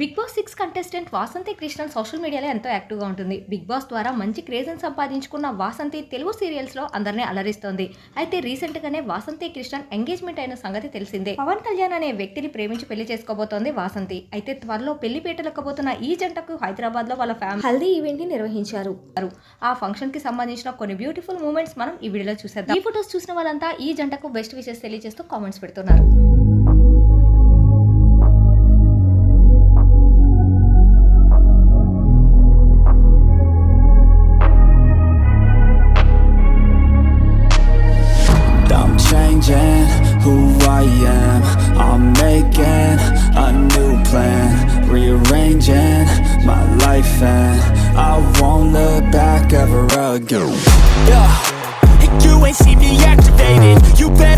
Bigg Boss six contestant Vasanthi Krishnan social మీడియాలో ఎంతో యాక్టివ్గా ఉంటుంది. బిగ్ బాస్ ద్వారా మంచి క్రేజ్ని సంపాదించుకున్న వాసంతి తెలుగు సీరియల్స్లో అందరినీ అలరిస్తోంది. అయితే రీసెంట్గానే వాసంతి కృష్ణన్ ఎంగేజ్మెంట్ అయిన సంగతి తెలిసిందే. పవన్ కళ్యాణ్ అనే వ్యక్తిని ప్రేమించి పెళ్ళి చేసుకోబోతోంది వాసంతి. అయితే త్వరలో పెళ్ళి పీటలెక్కబోతున్న ఈ జంటకు హైదరాబాద్లో వాళ్ళ ఫ్యామిలీ హల్దీ ఈవెంట్ని నిర్వహించారు. ఆ ఫంక్షన్కి సంబంధించిన కొన్ని బ్యూటిఫుల్ మూమెంట్స్ మనం ఈ వీడియోలో చూసేద్దాం. ఈ ఫొటోస్ చూసిన వాళ్ళంతా ఈ జంటకు బెస్ట్ విషెస్ తెలియజేస్తూ కామెంట్స్ పెడుతున్నారు. I am. I'm making a new plan, rearranging my life, and I won't look back ever again. Yeah, you ain't see me activated. You better